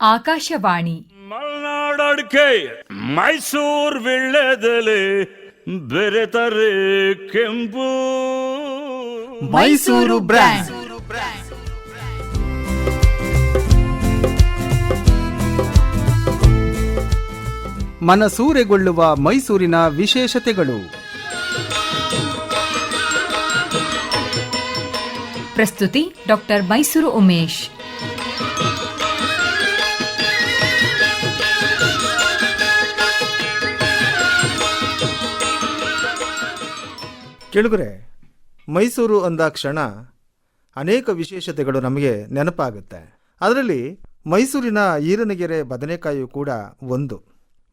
ಆಕಾಶವಾಣಿ. ಮಲ್ನಾಡಡ್ಕೆ ಮೈಸೂರು ಮೈಸೂರ್ ವಿಳ್ಳೆದೆಲೆ ಬೆರೆತರೆ ಕೆಂಪು. ಮೈಸೂರು ಬ್ರ್ಯಾಂಡ್. ಮನಸೂರೆಗೊಳ್ಳುವ ಮೈಸೂರಿನ ವಿಶೇಷತೆಗಳು. ಪ್ರಸ್ತುತಿ ಡಾಕ್ಟರ್ ಮೈಸೂರು ಉಮೇಶ್. ಕೆಳಗರೆ, ಮೈಸೂರು ಅಂದಾಕ್ಷಣ ಅನೇಕ ವಿಶೇಷತೆಗಳು ನಮಗೆ ನೆನಪಾಗುತ್ತೆ. ಅದರಲ್ಲಿ ಮೈಸೂರಿನ ಈರನಗೆರೆ ಬದನೆಕಾಯಿಯು ಕೂಡ ಒಂದು.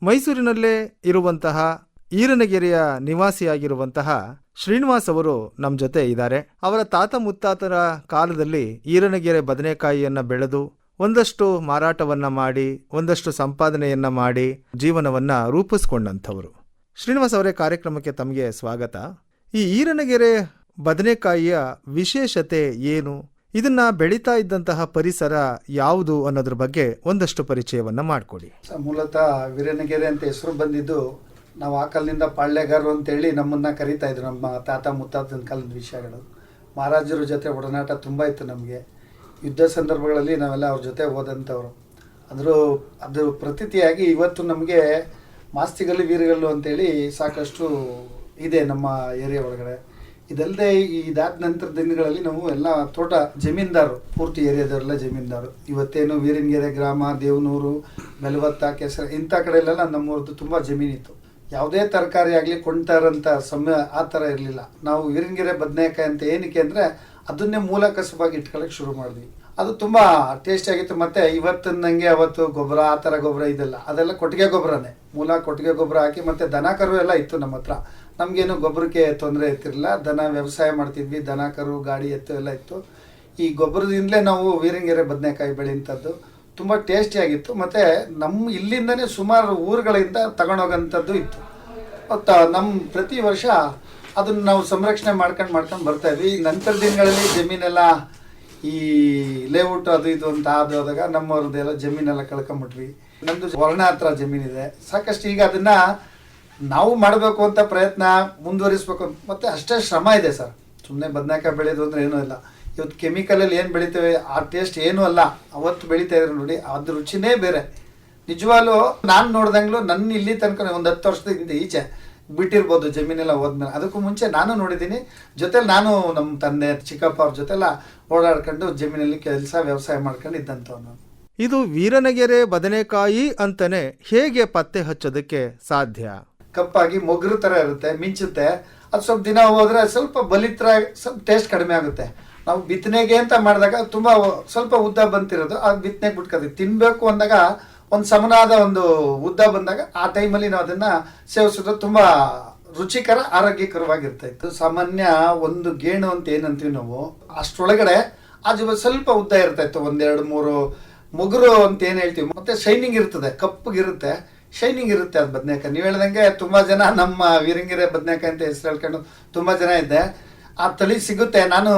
ಮೈಸೂರಿನಲ್ಲೇ ಇರುವಂತಹ ಈರನಗೆರೆಯ ನಿವಾಸಿಯಾಗಿರುವಂತಹ ಶ್ರೀನಿವಾಸ್ ಅವರು ನಮ್ಮ ಜೊತೆ ಇದ್ದಾರೆ. ಅವರ ತಾತ ಮುತ್ತಾತರ ಕಾಲದಲ್ಲಿ ಈರನಗೆರೆ ಬದನೆಕಾಯಿಯನ್ನು ಬೆಳೆದು ಒಂದಷ್ಟು ಮಾರಾಟವನ್ನ ಮಾಡಿ, ಒಂದಷ್ಟು ಸಂಪಾದನೆಯನ್ನ ಮಾಡಿ ಜೀವನವನ್ನ ರೂಪಿಸ್ಕೊಂಡಂಥವರು. ಶ್ರೀನಿವಾಸ್ ಅವರೇ ಕಾರ್ಯಕ್ರಮಕ್ಕೆ ತಮಗೆ ಸ್ವಾಗತ. ಈ ಈರನಗೆರೆ ಬದನೆಕಾಯಿಯ ವಿಶೇಷತೆ ಏನು? ಇದನ್ನ ಬೆಳೀತಾ ಇದ್ದಂತಹ ಪರಿಸರ ಯಾವುದು ಅನ್ನೋದ್ರ ಬಗ್ಗೆ ಒಂದಷ್ಟು ಪರಿಚಯವನ್ನ ಮಾಡಿಕೊಡಿ. ಮೂಲತಃ ವೀರನಗೆರೆ ಅಂತ ಹೆಸರು ಬಂದಿದ್ದು ನಾವು ಆ ಕಾಲದಿಂದ ಪಾಳ್ಯಗಾರರು ಅಂತೇಳಿ ನಮ್ಮನ್ನ ಕರೀತಾ ಇದ್ರು, ನಮ್ಮ ತಾತ ಮುತ್ತಾತನ ಕಾಲದ ವಿಷಯಗಳು. ಮಹಾರಾಜರ ಜೊತೆ ಒಡನಾಟ ತುಂಬ ಇತ್ತು ನಮಗೆ. ಯುದ್ಧ ಸಂದರ್ಭಗಳಲ್ಲಿ ನಾವೆಲ್ಲ ಅವ್ರ ಜೊತೆ ಹೋದಂಥವ್ರು. ಅದರ ಅದು ಪ್ರತೀತಿಯಾಗಿ ಇವತ್ತು ನಮಗೆ ಮಾಸ್ತಿಗಲ್ಲು ವೀರಗಲ್ಲು ಅಂತೇಳಿ ಸಾಕಷ್ಟು ಇದೆ ನಮ್ಮ ಏರಿಯಾ ಒಳಗಡೆ. ಇದಲ್ಲದೆ ಇದಾದ ನಂತರ ದಿನಗಳಲ್ಲಿ ನಾವು ಎಲ್ಲ ತೋಟ ಜಮೀನ್ದಾರು ಪೂರ್ತಿ ಏರಿಯಾದವರೆಲ್ಲ ಜಮೀನ್ದಾರು ಇವತ್ತೇನು ವೀರಂಗೆರೆ ಗ್ರಾಮ, ದೇವನೂರು, ಮೆಲವತ್ತ, ಕೆಸರ ಇಂಥ ಕಡೆಯಲ್ಲೆಲ್ಲ ನಮ್ಮವ್ರದ್ದು ತುಂಬ ಜಮೀನಿತ್ತು. ಯಾವುದೇ ತರಕಾರಿ ಆಗಲಿ ಕೊಂಡ್ತಾರಂಥ ಸಮಯ ಆ ಥರ ಇರಲಿಲ್ಲ. ನಾವು ವೀರಂಗೆರೆ ಬದನೇಕಾಯಿ ಅಂತ ಏನಕ್ಕೆ ಅಂದರೆ ಅದನ್ನೇ ಮೂಲ ಕಸಬಾಗಿ ಇಟ್ಕೊಳ್ಳೋಕೆ ಶುರು ಮಾಡಿದ್ವಿ. ಅದು ತುಂಬ ಟೇಸ್ಟಿಯಾಗಿತ್ತು ಮತ್ತೆ ಇವತ್ತಿನಂಗೆ ಅವತ್ತು ಗೊಬ್ಬರ, ಆ ಥರ ಗೊಬ್ಬರ ಇದೆಲ್ಲ. ಅದೆಲ್ಲ ಕೊಟ್ಟಿಗೆ ಗೊಬ್ಬರನೇ. ಮೂಲ ಕೊಟ್ಟಿಗೆ ಗೊಬ್ಬರ ಹಾಕಿ ಮತ್ತೆ ದನ ಕರು ಎಲ್ಲ ಇತ್ತು ನಮ್ಮ ಹತ್ರ. ನಮಗೇನು ಗೊಬ್ಬರಕ್ಕೆ ತೊಂದರೆ ಇರ್ತಿರಲಿಲ್ಲ. ದನ ವ್ಯವಸಾಯ ಮಾಡ್ತಿದ್ವಿ. ದನ ಕರು, ಗಾಡಿ ಎತ್ತು ಎಲ್ಲ ಇತ್ತು. ಈ ಗೊಬ್ಬರದಿಂದಲೇ ನಾವು ವೀರಂಗೆರೆ ಬದನೆಕಾಯಿ ಬೆಳೆಯುವಂಥದ್ದು. ತುಂಬ ಟೇಸ್ಟಿಯಾಗಿತ್ತು ಮತ್ತು ನಮ್ಮ ಇಲ್ಲಿಂದನೇ ಸುಮಾರು ಊರುಗಳಿಂದ ತಗೊಂಡೋಗೋಂಥದ್ದು ಇತ್ತು. ಮತ್ತು ನಮ್ಮ ಪ್ರತಿ ವರ್ಷ ಅದನ್ನು ನಾವು ಸಂರಕ್ಷಣೆ ಮಾಡ್ಕೊಂಡು ಮಾಡ್ಕೊಂಡು ಬರ್ತಾ ಇದ್ವಿ. ನಂತರ ದಿನಗಳಲ್ಲಿ ಜಮೀನೆಲ್ಲ ಈ ಲೇಔಟ್ ಅದು ಇದು ಅಂತ ಆದ ಹೋದಾಗ ನಮ್ಮವ್ರದ್ದೆಲ್ಲ ಜಮೀನೆಲ್ಲ ಕಳ್ಕೊಂಬಿಟ್ವಿ. ನಮ್ಮದು ವರ್ಣ ಹತ್ರ ಜಮೀನಿದೆ. ಸಾಕಷ್ಟು ಈಗ ಅದನ್ನ ನಾವು ಮಾಡಬೇಕು ಅಂತ ಪ್ರಯತ್ನ ಮುಂದುವರಿಸ್ಬೇಕು ಮತ್ತೆ ಅಷ್ಟೇ ಶ್ರಮ ಇದೆ ಸರ್. ಸುಮ್ಮನೆ ಬದನೆಕಾಯಿ ಬೆಳೆಯೋದು ಅಂದ್ರೆ ಏನೂ ಇಲ್ಲ. ಇವತ್ತು ಕೆಮಿಕಲಲ್ಲಿ ಏನು ಬೆಳಿತೇವೆ, ಆ ಟೇಸ್ಟ್ ಏನೂ ಅಲ್ಲ. ಅವತ್ತು ಬೆಳಿತಾ ಇದ್ರೆ ನೋಡಿ ಅದ್ರ ರುಚಿನೇ ಬೇರೆ. ನಿಜವಾಗ್ಲೂ ನಾನು ನೋಡ್ದಂಗ್ಲೂ ನನ್ನ ಇಲ್ಲಿ ತನಕ ಒಂದು ಹತ್ತು ವರ್ಷದಿಂದ ಈಚೆ ಬಿಟ್ಟಿರ್ಬೋದು ಜಮೀನೆಲ್ಲ ಹೋದ್ಮೇಲೆ. ಅದಕ್ಕೂ ಮುಂಚೆ ನಾನು ನೋಡಿದ್ದೀನಿ ಜೊತೆಲಿ ನಾನು ನಮ್ಮ ತಂದೆ ಚಿಕ್ಕಪ್ಪ ಅವ್ರ ಜೊತೆಲ್ಲ ಓಡಾಡ್ಕೊಂಡು ಜಮೀನಲ್ಲಿ ಕೆಲಸ ವ್ಯವಸಾಯ ಮಾಡ್ಕೊಂಡು ಇದ್ದಂಥವನು ಇದು ವೀರನಗೆರೆ ಬದನೆಕಾಯಿ ಅಂತಾನೆ ಹೇಗೆ ಪತ್ತೆ ಹಚ್ಚೋದಕ್ಕೆ ಸಾಧ್ಯ? ಕಪ್ಪಾಗಿ ಮೊಗ್ರು ಥರ ಇರುತ್ತೆ ಮಿಂಚುತ್ತೆ. ಅದು ಸ್ವಲ್ಪ ದಿನ ಹೋದ್ರೆ ಸ್ವಲ್ಪ ಬಲಿತ್ರ ಸ್ವಲ್ಪ ಟೇಸ್ಟ್ ಕಡಿಮೆ ಆಗುತ್ತೆ. ನಾವು ಬಿತ್ತನೆಗೆ ಅಂತ ಮಾಡಿದಾಗ ತುಂಬ ಸ್ವಲ್ಪ ಉದ್ದ ಬಂತಿರೋದು ಆ ಬಿತ್ತನೆಗೆ ಬಿಟ್ಕೋತೀವಿ. ತಿನ್ನಬೇಕು ಅಂದಾಗ ಒಂದು ಸಮನಾದ ಒಂದು ಉದ್ದ ಬಂದಾಗ ಆ ಟೈಮಲ್ಲಿ ನಾವು ಅದನ್ನು ಸೇವಿಸಿದ್ರೆ ತುಂಬ ರುಚಿಕರ, ಆರೋಗ್ಯಕರವಾಗಿರ್ತಾ ಇತ್ತು. ಸಾಮಾನ್ಯ ಒಂದು ಗೇಣು ಅಂತ ಏನಂತೀವಿ ನಾವು, ಅಷ್ಟರೊಳಗಡೆ ಅದು ಸ್ವಲ್ಪ ಉದ್ದ ಇರ್ತಾ ಇತ್ತು. ಒಂದೆರಡು, ಮೂರು ಮುಗುರು ಅಂತ ಏನು ಹೇಳ್ತೀವಿ, ಮತ್ತೆ ಶೈನಿಂಗ್ ಇರ್ತದೆ, ಕಪ್ಪಗಿರುತ್ತೆ, ಶೈನಿಂಗ್ ಇರುತ್ತೆ ಅದು ಬದನೆಕಾಯಿ. ನೀವು ಹೇಳ್ದಂಗೆ ತುಂಬ ಜನ ನಮ್ಮ ವೀರಂಗಿರೆ ಬದನೆಕಾಯಿ ಅಂತ ಹೆಸರು ಹೇಳ್ಕೊಂಡು ತುಂಬ ಜನ ಇದ್ದೆ. ಆ ತಳಿ ಸಿಗುತ್ತೆ ನಾನು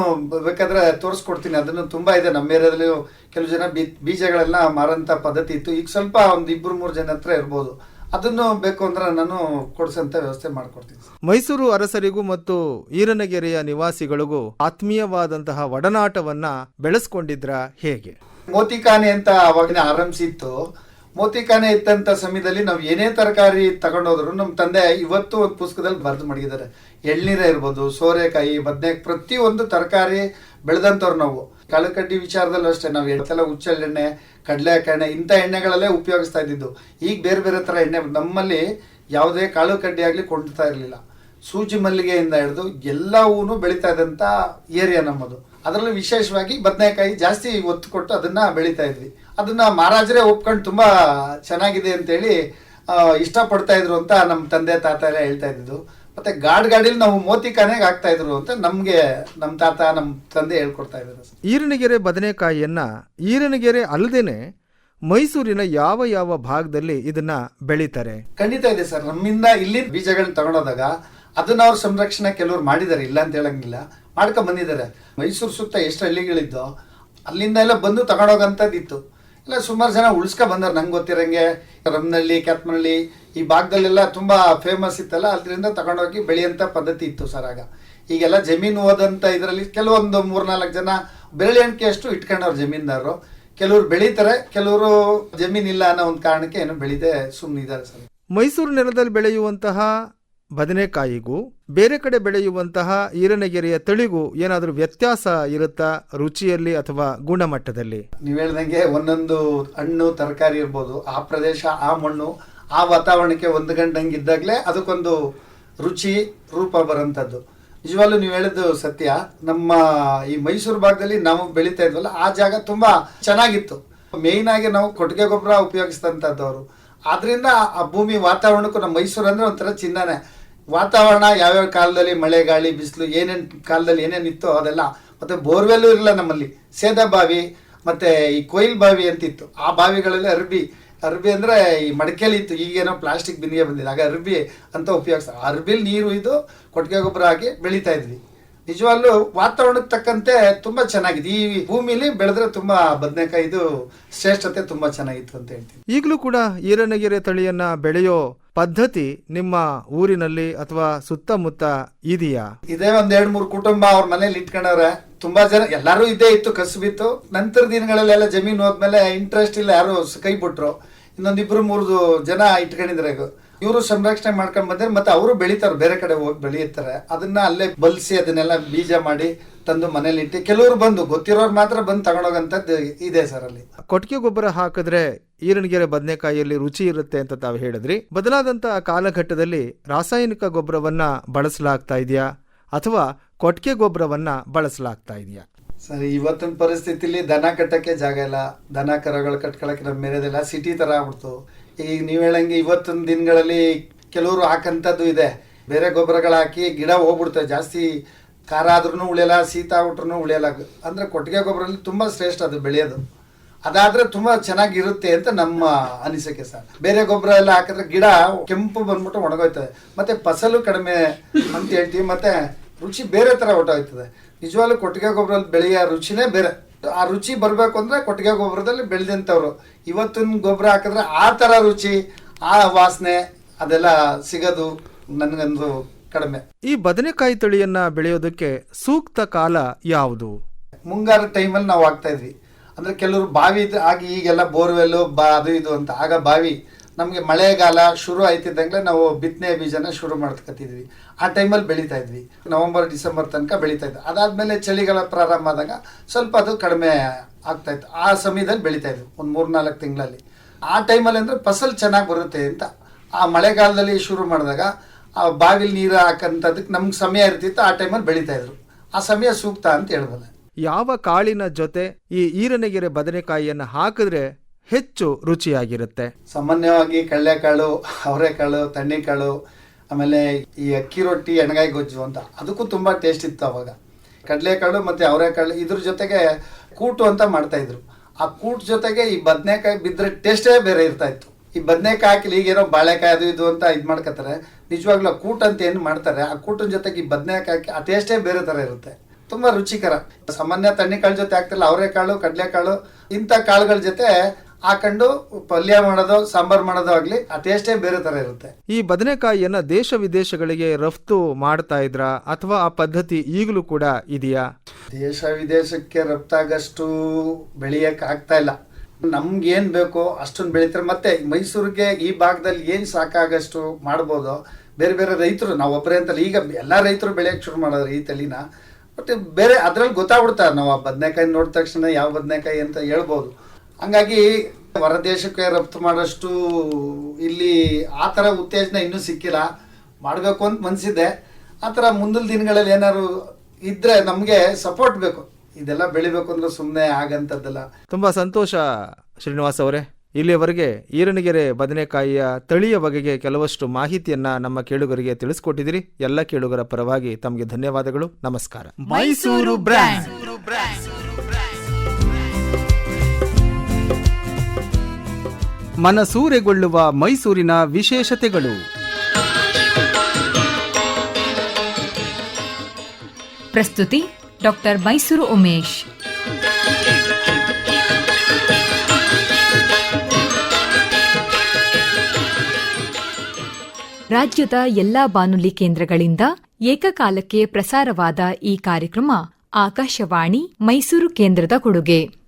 ಬೇಕಾದ್ರೆ ತೋರಿಸ್ಕೊಡ್ತೀನಿ ಅದನ್ನು ತುಂಬಾ ಇದೆ. ನಮ್ಮ ಏರಿಯಾದಲ್ಲಿ ಕೆಲವು ಜನ ಬೀ ಬೀಜಗಳೆಲ್ಲ ಮಾರಂತ ಪದ್ಧತಿ ಇತ್ತು. ಈಗ ಸ್ವಲ್ಪ ಒಂದು ಇಬ್ಬರು ಮೂರು ಜನ ಹತ್ರ ಇರ್ಬೋದು. ಅದನ್ನು ಬೇಕು ಅಂದ್ರೆ ನಾನು ಕೊಡ್ಸಂತ ವ್ಯವಸ್ಥೆ ಮಾಡ್ಕೊಡ್ತೀನಿ. ಮೈಸೂರು ಅರಸರಿಗೂ ಮತ್ತು ಈರನಗೆರೆಯ ನಿವಾಸಿಗಳಿಗೂ ಆತ್ಮೀಯವಾದಂತಹ ಒಡನಾಟವನ್ನ ಬೆಳೆಸ್ಕೊಂಡಿದ್ರ ಹೇಗೆ? ಮೋತಿಖಾನೆ ಅಂತ ಅವಾಗಿನ ಆರಂಭಿಸಿತ್ತು ಮೋತಿಖಾನೆ ಇತ್ತಂತ ಸಮಯದಲ್ಲಿ ನಾವು ಏನೇ ತರಕಾರಿ ತಗೊಂಡೋದ್ರು ನಮ್ಮ ತಂದೆ ಇವತ್ತು ಒಂದು ಪುಸ್ತಕದಲ್ಲಿ ಬರೆದು ಮಡಗಿದ್ದಾರೆ. ಎಳ್ನೀರ ಇರ್ಬೋದು, ಸೋರೆಕಾಯಿ, ಬದನೆ, ಪ್ರತಿಯೊಂದು ತರಕಾರಿ ಬೆಳೆದಂಥವ್ರು ನಾವು. ಕಾಳುಕಡ್ಡಿ ವಿಚಾರದಲ್ಲೂ ಅಷ್ಟೇ, ನಾವು ಎಳ್ತೆಲ್ಲ ಹುಚ್ಚೆಳ್ಳೆಣ್ಣೆ ಕಡಲೆಕಾಯಿ ಇಂಥ ಎಣ್ಣೆಗಳಲ್ಲೇ ಉಪಯೋಗಿಸ್ತಾ ಇದ್ದಿದ್ದು. ಈಗ ಬೇರೆ ಬೇರೆ ಥರ ಎಣ್ಣೆ ನಮ್ಮಲ್ಲಿ ಯಾವುದೇ ಕಾಳು ಕಡ್ಡಿ ಆಗಲಿ ಕೊಂಡ್ತಾ ಇರಲಿಲ್ಲ. ಸೂಜಿ ಮಲ್ಲಿಗೆಯಿಂದ ಹಿಡಿದು ಎಲ್ಲ ಹೂನು ಬೆಳೀತಾ ಇದ್ದಂಥ ಏರಿಯಾ ನಮ್ಮದು. ಅದರಲ್ಲೂ ವಿಶೇಷವಾಗಿ ಬದನೆಕಾಯಿ ಜಾಸ್ತಿ ಒತ್ತು ಕೊಟ್ಟು ಅದನ್ನು ಬೆಳೀತಾ ಇದ್ವಿ. ಅದನ್ನು ಮಹಾರಾಜರೇ ಒಪ್ಕೊಂಡು ತುಂಬ ಚೆನ್ನಾಗಿದೆ ಅಂತೇಳಿ ಇಷ್ಟಪಡ್ತಾ ಇದ್ರು ಅಂತ ನಮ್ಮ ತಂದೆ ತಾತ ಎಲ್ಲ ಹೇಳ್ತಾ ಇದ್ದಿದ್ದು. ಮತ್ತೆ ಗಾಡ್ ಗಾಡಿಲಿ ನಾವು ಮೋತಿಕಾನೆಗೆ ಹಾಕ್ತಾ ಇದ್ರು ಅಂತ ನಮ್ಗೆ ನಮ್ಮ ತಾತ ನಮ್ಮ ತಂದೆ ಹೇಳ್ಕೊಡ್ತಾ ಇದ್ರು ಈರನಗೆರೆ ಬದನೆಕಾಯಿಯನ್ನ ಈರನಗೆರೆ ಅಲ್ಲದೇನೆ ಮೈಸೂರಿನ ಯಾವ ಯಾವ ಭಾಗದಲ್ಲಿ ಇದನ್ನ ಬೆಳೀತಾರೆ? ಖಂಡಿತ ಇದೆ ಸರ್. ನಮ್ಮಿಂದ ಇಲ್ಲಿ ಬೀಜಗಳನ್ನ ತಗೊಂಡೋದಾಗ ಅದನ್ನ ಅವ್ರ ಸಂರಕ್ಷಣೆ ಕೆಲವ್ರು ಮಾಡಿದ್ದಾರೆ. ಇಲ್ಲ ಅಂತ ಹೇಳಂಗಿಲ್ಲ. ಮಾಡ್ಕೊಂಡ್ ಬಂದಿದ್ದಾರೆ. ಮೈಸೂರು ಸುತ್ತ ಎಷ್ಟು ಹಳ್ಳಿಗಳಿದ್ದೋ ಅಲ್ಲಿಂದ ಎಲ್ಲ ಬಂದು ತಗೊಂಡೋಗಂಥದ್ದಿತ್ತು ಇಲ್ಲ, ಸುಮಾರು ಜನ ಉಳಿಸ್ಕೊ ಬಂದಾರೆ, ನಂಗೆ ಗೊತ್ತಿರಂಗೆ. ರಮ್ನಳ್ಳಿ ಕ್ಯಾತ್ಮನಹಳ್ಳಿ ಈ ಭಾಗದಲ್ಲೆಲ್ಲ ತುಂಬ ಫೇಮಸ್ ಇತ್ತಲ್ಲ, ಅದರಿಂದ ತಗೊಂಡೋಗಿ ಬೆಳೆಯಂಥ ಪದ್ಧತಿ ಇತ್ತು ಸರ್ ಆಗ. ಈಗೆಲ್ಲ ಜಮೀನು ಹೋದಂಥ ಇದರಲ್ಲಿ ಕೆಲವೊಂದು ಮೂರ್ನಾಲ್ಕು ಜನ ಬೆರಳಿ ಅಷ್ಟು ಇಟ್ಕೊಂಡವ್ರು ಜಮೀನ್ದಾರರು. ಕೆಲವರು ಬೆಳೀತಾರೆ, ಕೆಲವರು ಜಮೀನಿಲ್ಲ ಅನ್ನೋ ಒಂದು ಕಾರಣಕ್ಕೆ ಏನು ಬೆಳೀದೆ ಸುಮ್ಮನಿದ್ದಾರೆ ಸರ್. ಮೈಸೂರು ನೆಲದಲ್ಲಿ ಬೆಳೆಯುವಂತಹ ಬದನೆಕಾಯಿಗೂ ಬೇರೆ ಕಡೆ ಬೆಳೆಯುವಂತಹ ಈರನಗೆರೆಯ ತಳಿಗೂ ಏನಾದರೂ ವ್ಯತ್ಯಾಸ ಇರುತ್ತಾ ರುಚಿಯಲ್ಲಿ ಅಥವಾ ಗುಣಮಟ್ಟದಲ್ಲಿ? ನೀವು ಹೇಳ್ದಂಗೆ ಒಂದೊಂದು ಹಣ್ಣು, ತರಕಾರಿ ಇರ್ಬೋದು. ಆ ಪ್ರದೇಶ, ಆ ಮಣ್ಣು, ಆ ವಾತಾವರಣಕ್ಕೆ ಹೊಂದ್ಕೊಂಡಂಗೆ ಇದ್ದಾಗಲೇ ಅದಕ್ಕೊಂದು ರುಚಿ, ರೂಪ ಬರೋಂಥದ್ದು ನಿಜವಾಗ್ಲೂ ನೀವು ಹೇಳಿದ್ದು ಸತ್ಯ. ನಮ್ಮ ಈ ಮೈಸೂರು ಭಾಗದಲ್ಲಿ ನಾವು ಬೆಳೀತಾ ಇದ್ವಲ್ಲ, ಆ ಜಾಗ ತುಂಬಾ ಚೆನ್ನಾಗಿತ್ತು. ಮೇಯ್ನ್ ಆಗಿ ನಾವು ಕೊಟ್ಟಿಗೆ ಗೊಬ್ಬರ ಉಪಯೋಗಿಸ್ತಂಥದ್ದವರು ಆದ್ರಿಂದ ಆ ಭೂಮಿ ವಾತಾವರಣಕ್ಕೂ ನಮ್ಮ ಮೈಸೂರು ಅಂದ್ರೆ ಒಂಥರ ಚಿನ್ನನೇ. ವಾತಾವರಣ ಯಾವ್ಯಾವ ಕಾಲದಲ್ಲಿ ಮಳೆ, ಗಾಳಿ, ಬಿಸಿಲು, ಏನೇನು ಕಾಲದಲ್ಲಿ ಏನೇನು ಇತ್ತೋ ಅದೆಲ್ಲ. ಮತ್ತೆ ಬೋರ್ವೆಲ್ಲೂ ಇರಲಿಲ್ಲ ನಮ್ಮಲ್ಲಿ. ಸೇದ ಬಾವಿ, ಮತ್ತೆ ಈ ಕೊಯ್ಲ್ ಬಾವಿ ಅಂತಿತ್ತು. ಆ ಬಾವಿಗಳಲ್ಲಿ ಅರ್ಬಿ ಅರ್ಬಿ ಅಂದ್ರೆ ಈ ಮಡಕೆಲಿ ಇತ್ತು. ಈಗೇನೋ ಪ್ಲಾಸ್ಟಿಕ್ ಬಿಂದಿಗೆ ಬಂದಿದೆ. ಆಗ ಅರ್ಬಿ ಅಂತ ಉಪಯೋಗಿಸ್ತಾರೆ. ಅರ್ಬಿಲಿ ನೀರು ಇದು, ಕೊಟ್ಟಿಗೆ ಗೊಬ್ಬರ ಹಾಕಿ ಬೆಳೀತಾ ಇದ್ವಿ. ನಿಜವಾಗ್ಲೂ ವಾತಾವರಣಕ್ಕೆ ತಕ್ಕಂತೆ ತುಂಬಾ ಚೆನ್ನಾಗಿದೆ. ಈ ಭೂಮಿಲಿ ಬೆಳೆದ್ರೆ ತುಂಬಾ ಬದನೆಕಾಯಿ ಇದು ಶ್ರೇಷ್ಠತೆ ತುಂಬಾ ಚೆನ್ನಾಗಿತ್ತು ಅಂತ ಹೇಳ್ತೀನಿ. ಈಗಲೂ ಕೂಡ ಈರನಗೆರೆ ತಳಿಯನ್ನ ಬೆಳೆಯೋ ಪದ್ಧತಿ ನಿಮ್ಮ ಊರಿನಲ್ಲಿ ಅಥವಾ ಸುತ್ತಮುತ್ತ ಇದೆಯಾ? ಇದೇ ಒಂದ್ ಎರಡ್ ಮೂರು ಕುಟುಂಬ ಅವ್ರ ಮನೇಲಿ ಇಟ್ಕೊಂಡವ್ರೆ ತುಂಬಾ ಜನ ಎಲ್ಲಾರು ಇದೇ ಇತ್ತು ಕಸುಬಿತ್ತು ನಂತರ ದಿನಗಳಲ್ಲೆಲ್ಲ ಜಮೀನು ಹೋದ್ಮೇಲೆ ಇಂಟ್ರೆಸ್ಟ್ ಇಲ್ಲ ಯಾರು ಕೈ ಬಿಟ್ರು. ಇನ್ನೊಂದಿಬ್ರು ಮೂರು ಜನ ಇಟ್ಕೊಂಡಿದ್ರೆ ಇವರು ಸಂರಕ್ಷಣೆ ಮಾಡ್ಕೊಂಡ್ ಬಂದ್ರೆ ಮತ್ತೆ ಅವರು ಬೆಳಿತಾರೆ ಬೇರೆ ಕಡೆ ಹೋಗಿ ಬೆಳೆಯುತ್ತಾರೆ ಅದನ್ನ ಅಲ್ಲೇ ಬಲ್ಸಿ ಅದನ್ನೆಲ್ಲ ಬೀಜ ಮಾಡಿ ತಂದು ಮನೇಲಿ ಇಟ್ಟು ಕೆಲವರು ಬಂದು ಗೊತ್ತಿರೋರು ಮಾತ್ರ ಬಂದು ತಗೊಂಡೋಗಂತದ್ದು ಇದೆ ಸರ್ ಅಲ್ಲಿ. ಕೊಟ್ಟಿಗೆ ಗೊಬ್ಬರ ಹಾಕಿದ್ರೆ ಹೀರಣಗೆರೆ ಬದನೆಕಾಯಿಯಲ್ಲಿ ರುಚಿ ಇರುತ್ತೆ ಅಂತ ತಾವು ಹೇಳಿದ್ರಿ. ಬದಲಾದಂತ ಕಾಲಘಟ್ಟದಲ್ಲಿ ರಾಸಾಯನಿಕ ಗೊಬ್ಬರವನ್ನ ಬಳಸಲಾಗ್ತಾ ಇದೆಯಾ? ಅಥವಾ ಕೊಟ್ಟಿಗೆ ಗೊಬ್ಬರವನ್ನ ಬಳಸಲಾಗ್ತಾ ಇದೆಯಾ? ಸರ್ ಇವತ್ತಿನ ಪರಿಸ್ಥಿತಿಲಿ ದನ ಕಟ್ಟಕ್ಕೆ ಜಾಗ ಇಲ್ಲ. ದನ ಕರಗಳು ಕಟ್ಕೊಳಕ್ಕೆ ನಮ್ಮ ಮೇರೆದೆಲ್ಲ ಸಿಟಿ ತರ ಆಗ್ಬಿಡ್ತು. ಈಗ ನೀವು ಹೇಳಂಗೆ ಇವತ್ತಿನ ದಿನಗಳಲ್ಲಿ ಕೆಲವರು ಹಾಕಂತದ್ದು ಇದೆ. ಬೇರೆ ಗೊಬ್ಬರಗಳು ಹಾಕಿ ಗಿಡ ಹೋಗ್ಬಿಡ್ತವೆ. ಜಾಸ್ತಿ ಖಾರ ಆದ್ರೂ ಉಳಿಯಲ್ಲ, ಶೀತ ಉಟ್ರೂ ಉಳಿಯಲ್ಲ. ಅಂದ್ರೆ ಕೊಟ್ಟಿಗೆ ಗೊಬ್ಬರಲ್ಲಿ ತುಂಬಾ ಶ್ರೇಷ್ಠ ಅದು ಬೆಳೆಯೋದು. ಅದಾದ್ರೆ ತುಂಬಾ ಚೆನ್ನಾಗಿರುತ್ತೆ ಅಂತ ನಮ್ಮ ಅನಿಸಿಕೆ ಸರ್. ಬೇರೆ ಗೊಬ್ಬರ ಎಲ್ಲ ಹಾಕಿದ್ರೆ ಗಿಡ ಕೆಂಪು ಬಂದ್ಬಿಟ್ಟು ಒಣಗೋಯ್ತದೆ. ಮತ್ತೆ ಫಸಲು ಕಡಿಮೆ ಅಂತ ಹೇಳ್ತೀವಿ. ಮತ್ತೆ ರುಚಿ ಬೇರೆ ತರ ಹೊಟ್ಟೋಗ್ತದೆ ನಿಜವಾಗ್ಲೂ ಕೊಟ್ಟಿಗೆ ಗೊಬ್ಬರದಲ್ಲಿ ಬೆಳೆಯೋ ರುಚಿನೇ ಬೇರೆ. ಆ ರುಚಿ ಬರಬೇಕು ಅಂದ್ರೆ ಕೊಟ್ಟಿಗೆ ಗೊಬ್ಬರದಲ್ಲಿ ಬೆಳೆದಂಥವ್ರು. ಇವತ್ತಿನ ಗೊಬ್ಬರ ಹಾಕಿದ್ರೆ ಆ ತರ ರುಚಿ ಆ ವಾಸನೆ ಅದೆಲ್ಲ ಸಿಗೋದು ನನಗಂದು ಕಡಿಮೆ. ಈ ಬದನೆಕಾಯಿ ತಳಿಯನ್ನ ಬೆಳೆಯೋದಕ್ಕೆ ಸೂಕ್ತ ಕಾಲ ಯಾವುದು? ಮುಂಗಾರು ಟೈಮಲ್ಲಿ ನಾವು ಹಾಕ್ತಾ ಇದ್ವಿ. ಅಂದ್ರೆ ಕೆಲವರು ಬಾವಿ ಆಗಿ ಈಗೆಲ್ಲ ಬೋರ್ವೆಲ್ಲು ಬಾ ಅದು ಇದು ಅಂತ. ಆಗ ಬಾವಿ ನಮಗೆ ಮಳೆಗಾಲ ಶುರು ಆಯ್ತಿದ್ದಂಗೆ ನಾವು ಬಿತ್ತನೆ ಬೀಜನ ಶುರು ಮಾಡ್ಕೊತಿದ್ವಿ ಆ ಟೈಮಲ್ಲಿ ಬೆಳೀತಾ ಇದ್ವಿ. ನವಂಬರ್, ಡಿಸೆಂಬರ್ ತನಕ ಬೆಳೀತಾ ಇದ್ವಿ. ಅದಾದಮೇಲೆ ಚಳಿಗಾಲ ಪ್ರಾರಂಭ ಆದಾಗ ಸ್ವಲ್ಪ ಅದು ಕಡಿಮೆ ಆಗ್ತಾ ಇತ್ತು. ಆ ಸಮಯದಲ್ಲಿ ಬೆಳೀತಾ ಇದ್ವಿ, ಒಂದು ಮೂರು ನಾಲ್ಕು ತಿಂಗಳಲ್ಲಿ. ಆ ಟೈಮಲ್ಲಿ ಅಂದರೆ ಫಸಲು ಚೆನ್ನಾಗಿ ಬರುತ್ತೆ ಅಂತ ಆ ಮಳೆಗಾಲದಲ್ಲಿ ಶುರು ಮಾಡಿದಾಗ ಆ ಬಾವಿಲಿ ನೀರು ಹಾಕಂಥದಕ್ಕೆ ನಮ್ಗೆ ಸಮಯ ಇರ್ತಿತ್ತು, ಆ ಟೈಮಲ್ಲಿ ಬೆಳೀತಾ ಇದ್ರು. ಆ ಸಮಯ ಸೂಕ್ತ ಅಂತ ಹೇಳ್ಬೋದು. ಯಾವ ಕಾಳಿನ ಜೊತೆ ಈ ಈರನಗೆರೆ ಬದನೆಕಾಯಿಯನ್ನು ಹಾಕಿದ್ರೆ ಹೆಚ್ಚು ರುಚಿಯಾಗಿರುತ್ತೆ. ಸಾಮಾನ್ಯವಾಗಿ ಕಡಲೆಕಾಳು, ಅವರೆಕಾಳು ತಣ್ಣಿಕಾಳು ಆಮೇಲೆ ಈ ಅಕ್ಕಿ ರೊಟ್ಟಿ, ಎಣ್ಗಾಯಿ ಗೊಜ್ಜು ಅಂತ. ಅದಕ್ಕೂ ತುಂಬಾ ಟೇಸ್ಟ್ ಇತ್ತು ಅವಾಗ. ಕಡಲೆಕಾಳು ಮತ್ತೆ ಅವರೆಕಾಳು ಇದ್ರ ಜೊತೆಗೆ ಕೂಟು ಅಂತ ಮಾಡ್ತಾ ಇದ್ರು. ಆ ಕೂಟ್ ಜೊತೆಗೆ ಈ ಬದನೆಕಾಯಿ ಬಿದ್ದರೆ ಟೇಸ್ಟೇ ಬೇರೆ ಇರ್ತಾ ಇತ್ತು. ಈ ಬದನೆಕಾಯಿ ಹಾಕಿ ಈಗೇನೋ ಬಾಳೆಕಾಯಿ ಅದು ಇದು ಅಂತ ಇದು ಮಾಡ್ಕೊತಾರೆ ನಿಜವಾಗ್ಲೂ ಕೂಟ್ ಅಂತ ಏನು ಮಾಡ್ತಾರೆ, ಆ ಕೂಟನ ಜೊತೆಗೆ ಈ ಬದನೆಕಾಯಿ ಹಾಕಿ ಆ ಟೇಸ್ಟೇ ಬೇರೆ ಥರ ಇರುತ್ತೆ. ತುಂಬಾ ರುಚಿಕರ. ಸಾಮಾನ್ಯ ತಣ್ಣಿಕಾಳು ಜೊತೆ ಹಾಕ್ತಿಲ್ಲ ಅವರೆಕಾಳು, ಕಡಲೆಕಾಳು, ಇಂಥ ಕಾಳುಗಳ ಜೊತೆ ಹಾಕೊಂಡು ಪಲ್ಯ ಮಾಡೋದು ಸಾಂಬಾರ್ ಮಾಡೋದು ಆಗ್ಲಿ ಆ ಟೇಸ್ಟೇ ಬೇರೆ ತರ ಇರುತ್ತೆ. ಈ ಬದನೆಕಾಯಿಯನ್ನ ದೇಶ ವಿದೇಶಗಳಿಗೆ ರಫ್ತು ಮಾಡ್ತಾ ಇದ್ರ ಅಥವಾ ಆ ಪದ್ಧತಿ ಈಗಲೂ ಕೂಡ ಇದೆಯಾ? ದೇಶ ವಿದೇಶಕ್ಕೆ ರಫ್ತಾಗಷ್ಟು ಬೆಳೆಯಕ್ ಆಗ್ತಾ ಇಲ್ಲ. ನಮ್ಗೆ ಏನ್ ಬೇಕೋ ಅಷ್ಟೊಂದು ಬೆಳೀತಾರೆ. ಮತ್ತೆ ಮೈಸೂರಿಗೆ ಈ ಭಾಗದಲ್ಲಿ ಏನ್ ಸಾಕಾಗಷ್ಟು ಮಾಡ್ಬೋದು ಬೇರೆ ಬೇರೆ ರೈತರು ನಾವು ಒಬ್ಬರೇ ಅಂತಲ್ಲ ಈಗ ಎಲ್ಲಾ ರೈತರು ಬೆಳೆಯಕ್ ಶುರು ಮಾಡಿದ್ರು ಈ ತಳಿನ ಬಟ್ ಬೇರೆ ಅದ್ರಲ್ಲಿ ಗೊತ್ತಾಗ್ಬಿಡ್ತಾರೆ. ನಾವು ಆ ಬದನೆಕಾಯಿ ನೋಡಿದ ತಕ್ಷಣ ಯಾವ ಬದನೆಕಾಯಿ ಅಂತ ಹೇಳ್ಬೋದು. ಹಂಗಾಗಿ ಹೊರ ದೇಶಕ್ಕೆ ರಫ್ತು ಮಾಡೋಷ್ಟು ಇಲ್ಲಿ ಆ ಥರ ಉತ್ತೇಜನ ಇನ್ನೂ ಸಿಕ್ಕಿಲ್ಲ. ಮಾಡಬೇಕು ಅಂತ ಮನಸ್ಸಿದೆ ಆ ಥರ ಮುಂದಿನ ದಿನಗಳಲ್ಲಿ ಏನಾದ್ರು ಇದ್ರೆ ನಮಗೆ ಸಪೋರ್ಟ್ ಬೇಕು. ಇದೆಲ್ಲ ಬೆಳಿಬೇಕು ಅಂದ್ರೆ ಸುಮ್ಮನೆ ಆಗಂತದ್ದಲ್ಲ ತುಂಬ ಸಂತೋಷ ಶ್ರೀನಿವಾಸ್ ಅವರೇ. ಇಲ್ಲಿಯವರೆಗೆ ಈರನಗೆರೆ ಬದನೆಕಾಯಿಯ ತಳಿಯ ಬಗೆಗೆ ಕೆಲವಷ್ಟು ಮಾಹಿತಿಯನ್ನ ನಮ್ಮ ಕೇಳುಗರಿಗೆ ತಿಳಿಸ್ಕೊಟ್ಟಿದಿರಿ ಎಲ್ಲ ಕೇಳುಗರ ಪರವಾಗಿ ತಮಗೆ ಧನ್ಯವಾದಗಳು. ನಮಸ್ಕಾರ. ಮೈಸೂರು ಮನಸೂರೆಗೊಳ್ಳುವ ಮೈಸೂರಿನ ವಿಶೇಷತೆಗಳು. ಪ್ರಸ್ತುತಿ ಡಾಕ್ಟರ್ ಮೈಸೂರು ಉಮೇಶ್. ರಾಜ್ಯದ ಎಲ್ಲಾ ಬಾನುಲಿ ಕೇಂದ್ರಗಳಿಂದ ಏಕಕಾಲಕ್ಕೆ ಪ್ರಸಾರವಾದ ಈ ಕಾರ್ಯಕ್ರಮ ಆಕಾಶವಾಣಿ ಮೈಸೂರು ಕೇಂದ್ರದ ಕೊಡುಗೆ.